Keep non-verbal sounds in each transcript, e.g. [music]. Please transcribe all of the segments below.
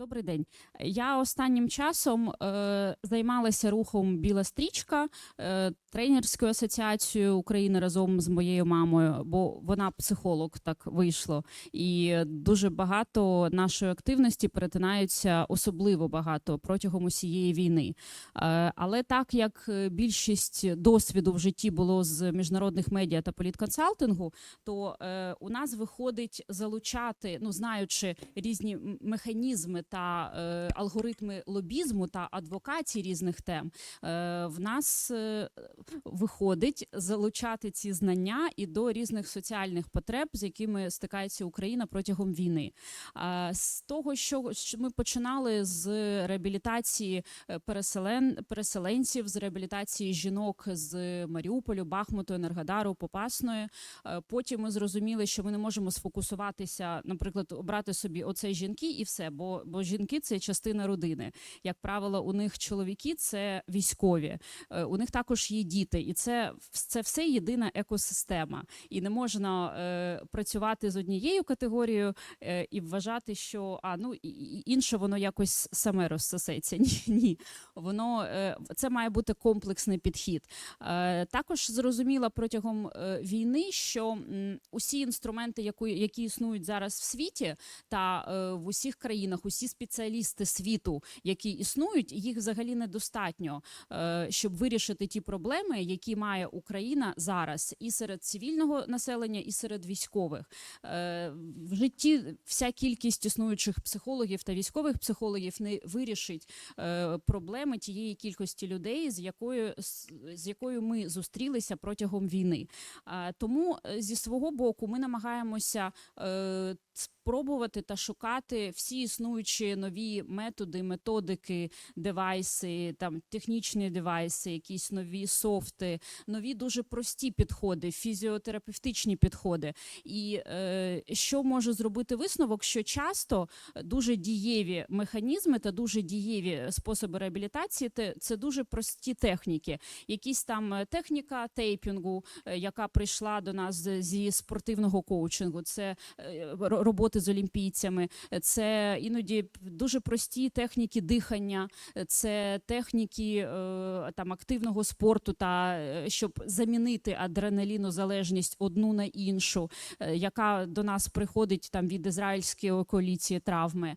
Добрий день. Я останнім часом е, займалася рухом Біла стрічка е, тренерською асоціацією України разом з моєю мамою, бо вона психолог, так вийшло. І дуже багато нашої активності перетинаються особливо багато протягом усієї війни. Е, але так як більшість досвіду в житті було з міжнародних медіа та політконсалтингу, то е, у нас виходить залучати, ну знаючи різні механізми та е, алгоритми лобізму та адвокації різних тем, е, в нас е, виходить залучати ці знання і до різних соціальних потреб, з якими стикається Україна протягом війни. А з того, що, що ми починали з реабілітації е, переселен, переселенців, з реабілітації жінок з Маріуполю, Бахмуту, Енергодару, Попасної. Е, Потім ми зрозуміли, що ми не можемо сфокусуватися, наприклад, обрати собі оце жінки і все, бо, бо жінки це частина родини. Як правило, у них чоловіки це військові, Е, у них також є діти, і це, це все єдина екосистема. І не можна е, працювати з однією категорією е, і вважати, що а ну інше воно якось саме розсосеться. [laughs] Ні, ні. Воно е, це має бути комплексний підхід. Е, Також зрозуміла протягом е, війни, що м, усі інструменти, яку- які існують зараз в світі, та е, в усіх країнах, усі спеціалісти світу, які існують, їх взагалі недостатньо, е, щоб вирішити ті проблеми, які має Україна зараз, і серед цивільного населення, і серед військових. Е, В житті вся кількість існуючих психологів та військових психологів не вирішить е, проблеми тієї кількості людей, з якою з- якою ми зустрілися протягом війни. Тому зі свого боку ми намагаємося спробувати та шукати всі існуючі нові методи, методики, девайси, там технічні девайси, якісь нові софти, нові дуже прості підходи, фізіотерапевтичні підходи. І е, що може зробити висновок, що часто дуже дієві механізми та дуже дієві способи реабілітації це дуже прості техніки. Якісь там е, техніка тейпінгу, е, яка прийшла до нас зі спортивного коучингу, це е, роботи з олімпійцями, це іноді дуже прості техніки дихання, це техніки е, там активного спорту, та е, щоб замінити адреналінозалежність одну на іншу, е, яка до нас приходить там від ізраїльської коаліції травми.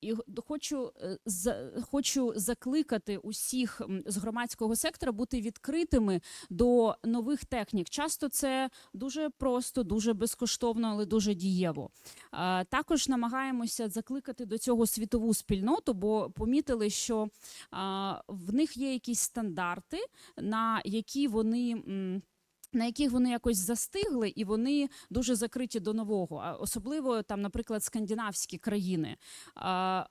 І хочу, за- хочу закликати усіх з громадського сектора бути відкритими до нових технік. Часто це дуже просто, дуже безкоштовно, але дуже дієво. А, Також намагаємося закликати до цього світову спільноту, бо помітили, що в них є якісь стандарти, на які вони. На яких вони якось застигли, і вони дуже закриті до нового, особливо там, наприклад, скандинавські країни. А,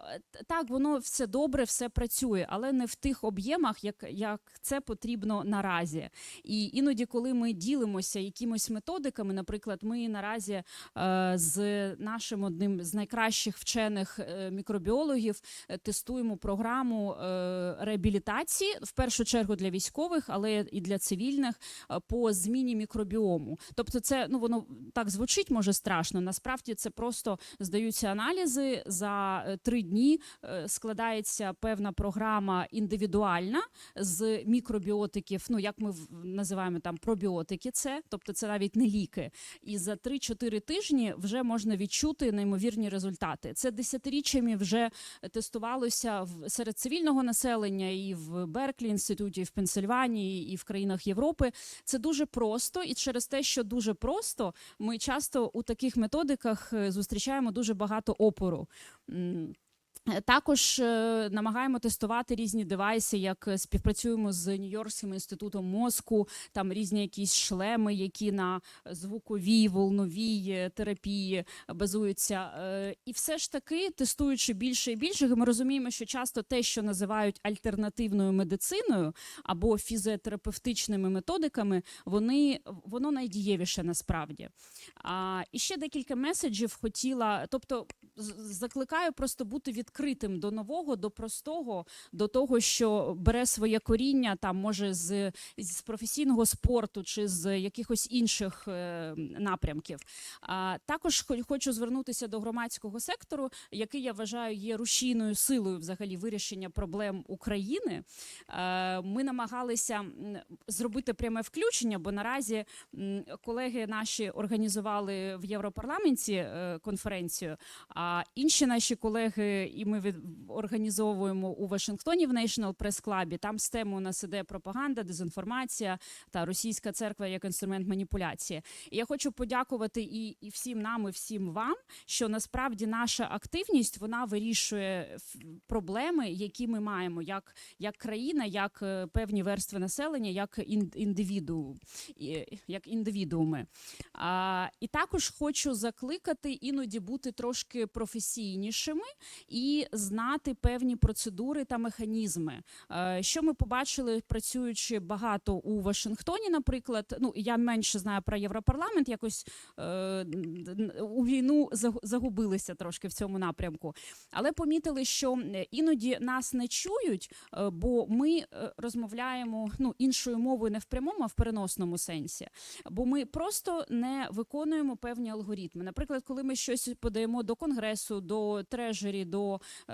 так, воно все добре, все працює, але не в тих об'ємах, як, як це потрібно наразі. І іноді, коли ми ділимося якимось методиками, наприклад, ми наразі е, з нашим одним з найкращих вчених е, мікробіологів е, тестуємо програму е, реабілітації в першу чергу для військових, але і для цивільних е, по зміні мікробіому. Тобто, це ну воно так звучить, може страшно. Насправді це просто здаються аналізи за е, три дні. е, Складається певна програма індивідуальна з мікробіотиків. Ну як ми називаємо там пробіотики, це тобто це навіть не ліки. І за 3-4 тижні вже можна відчути неймовірні результати. Це десятиріччями вже тестувалося в серед цивільного населення і в Берклі інституті, і в Пенсильванії, і в країнах Європи. Це дуже просто, і через те, що дуже просто, ми часто у таких методиках е, зустрічаємо дуже багато опору. Е, Також е, намагаємо тестувати різні девайси, як е, співпрацюємо з Нью-Йоркським інститутом мозку, там різні якісь шлеми, які на звуковій, волновій терапії базуються. І все ж таки, тестуючи більше і більше, ми розуміємо, що часто те, що називають альтернативною медициною або фізіотерапевтичними методиками, вони воно найдієвіше насправді. А, і ще декілька меседжів хотіла, тобто закликаю просто бути відкритим відкритим до нового, до простого, до того, що бере своє коріння, там може з, з професійного спорту чи з якихось інших е, напрямків. А також хо- хочу звернутися до громадського сектору, який я вважаю є рушійною силою взагалі вирішення проблем України. Е, Ми намагалися зробити пряме включення, бо наразі колеги наші організували в Європарламенті е, конференцію. А інші наші колеги, і ми організовуємо у Вашингтоні в National Press Club. Там з теми у нас іде пропаганда, дезінформація та російська церква як інструмент маніпуляції. І я хочу подякувати і, і всім нам, і всім вам, що насправді наша активність вона вирішує проблеми, які ми маємо, як, як країна, як е, певні верстви населення, як ін, індивіду, як індивідууми. А, і також хочу закликати іноді бути трошки професійнішими і знати певні процедури та механізми. Е, Що ми побачили, працюючи багато у Вашингтоні, наприклад, ну я менше знаю про Європарламент, якось е, у війну заг- загубилися трошки в цьому напрямку, але помітили, що іноді нас не чують, е, бо ми розмовляємо ну іншою мовою не в прямому, а в переносному сенсі. Бо ми просто не виконуємо певні алгоритми. Наприклад, коли ми щось подаємо до конгресу, до трежері, до е,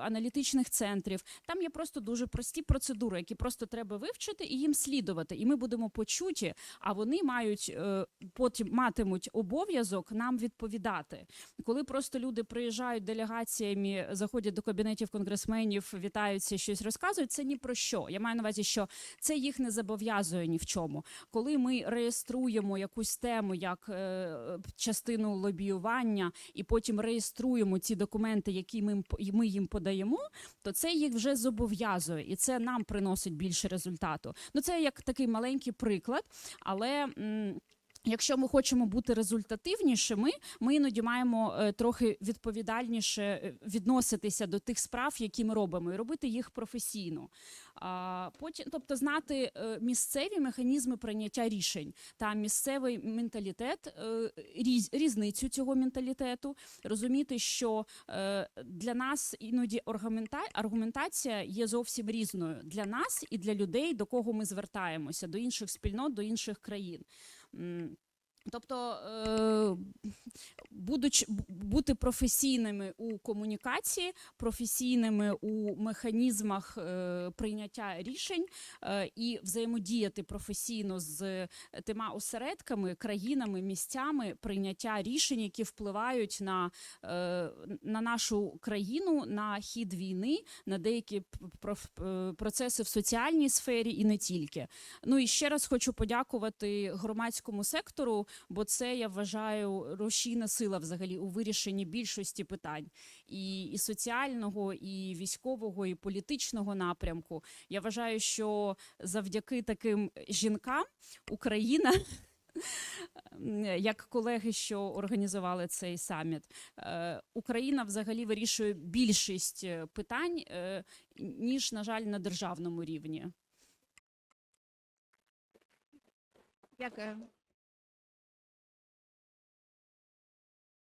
аналітичних центрів, там є просто дуже прості процедури, які просто треба вивчити і їм слідувати. І ми будемо почуті, а вони мають е, потім матимуть обов'язок нам відповідати. Коли просто люди приїжджають делегаціями, заходять до кабінетів конгресменів, вітаються, щось розказують, це ні про що. Я маю на увазі, що це їх не зобов'язує ні в чому. Коли ми реєструємо якусь тему як е, частину лобіювання, і потім реєструємо ці документи, які ми, по- і ми їм подаємо, то це їх вже зобов'язує, і це нам приносить більше результату. Ну це як такий маленький приклад, але. Якщо ми хочемо бути результативнішими, ми іноді маємо е, трохи відповідальніше е, відноситися до тих справ, які ми робимо, і робити їх професійно. А, потім, тобто, знати е, місцеві механізми прийняття рішень та місцевий менталітет, е, різ, різницю цього менталітету, розуміти, що е, для нас іноді аргумента, аргументація є зовсім різною для нас і для людей, до кого ми звертаємося, до інших спільнот, до інших країн. Тобто, е, будучи, бути професійними у комунікації, професійними у механізмах е, прийняття рішень е, і взаємодіяти професійно з тима осередками, країнами, місцями прийняття рішень, які впливають на, на нашу країну, на хід війни, на деякі процеси в соціальній сфері і не тільки. Ну і ще раз хочу подякувати громадському сектору, бо це я вважаю рушійна сила взагалі у вирішенні більшості питань і, і соціального, і військового, і політичного напрямку. Я вважаю, що завдяки таким жінкам Україна. [laughs] Як колеги, що організували цей саміт, е, Україна взагалі вирішує більшість е, питань, е, ніж, на жаль, на державному рівні. Дякую.